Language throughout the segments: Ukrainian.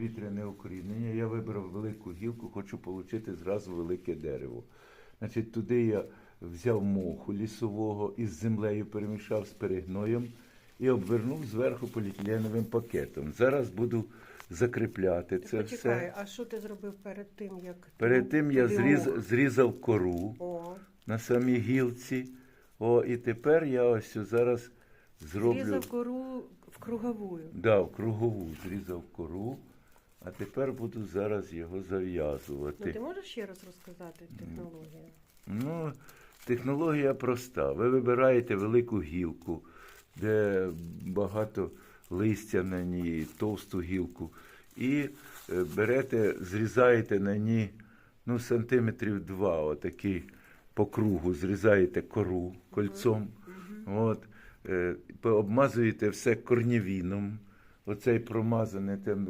повітряне укорінення. Я вибрав велику гілку, хочу отримати зразу велике дерево. Значить, туди я взяв моху лісового із землею перемішав з перегноєм і обвернув зверху поліетиленовим пакетом. Зараз буду закріпляти це Почекай, все. а що ти зробив перед тим, як Перед тим я зріз, зрізав кору О, на самій гілці. О, і тепер я ось зараз зроблю. зрізав кору в круговую. Да, в кругову зрізав кору, а тепер буду зараз його Ну, зав'язувати. ти можеш ще раз розказати технологію? Ну, технологія проста. Ви вибираєте велику гілку, де багато листя на ній, товсту гілку, і е, берете, зрізаєте на ній ну, сантиметрів два, отакий по кругу, зрізаєте кору кольцом. От, е, обмазуєте все корнівіном, оцей промазане там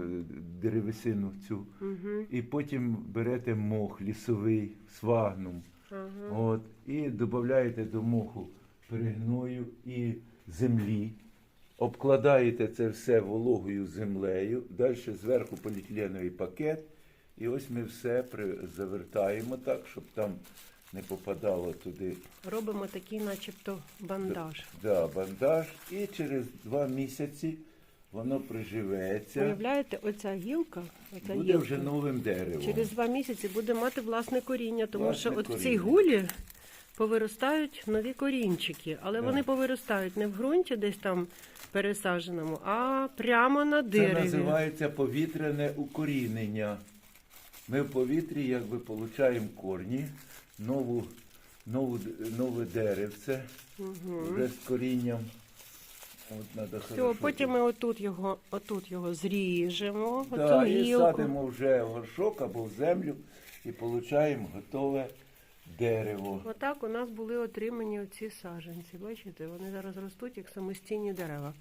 деревесину цю. Угу. І потім берете мох лісовий, свагнум. Ага. От, і додаєте до моху перегною і землі, обкладаєте це все вологою землею, далі зверху поліетиленовий пакет, і ось ми все при- завертаємо так, щоб там не попадало туди Робимо такий, начебто, бандаж. да, бандаж, і через два місяці воно приживеться, Уявляєте, оця гілка, оця буде гілка вже новим деревом. через два місяці буде мати власне коріння, тому Власне що от в цій коріння. гулі повиростають нові корінчики, але вони повиростають не в ґрунті десь там пересадженому, а прямо на Це дереві. називається повітряне укорінення. Ми в повітрі якби получаємо корні, нову, нову, нове деревце вже з корінням. От надо Все, хорошо потім ми отут його, отут його зріжемо, Да, і гілку. садимо вже в горшок або в землю і получаємо готове дерево. Отак у нас були отримані оці саджанці. Бачите, вони зараз ростуть як самостійні дерева.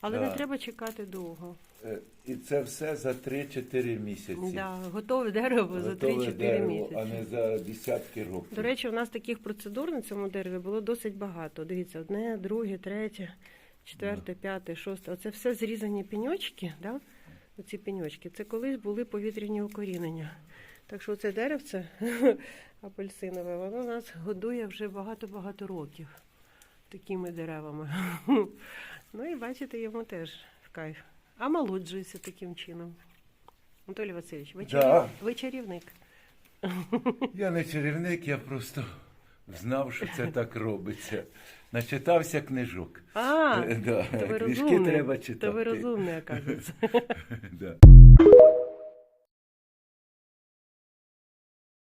Але Да. не треба чекати довго. Е, І це все за 3-4 місяці. Да, готове дерево за Готове 3-4 дерево, місяці. а не за десятки років. До речі, у нас таких процедур на цьому дереві було досить багато. Дивіться, одне, друге, третє, четверте, п'яте, шосте. Оце все зрізані пеньочки, да? Оці пеньочки. Це колись були повітряні укорінення. Так що це деревце апельсинове, воно нас годує вже багато-багато років такими деревами. Ну і бачите, йому теж в кайф. А молоджується таким чином. Анатолій Васильович, ви, Да. чарів... ви чарівник. Я не чарівник, я просто знав, що це так робиться. Начитався книжок. А, да, то ви книжки розумний. треба То ви читати. розумний, оказується. Да.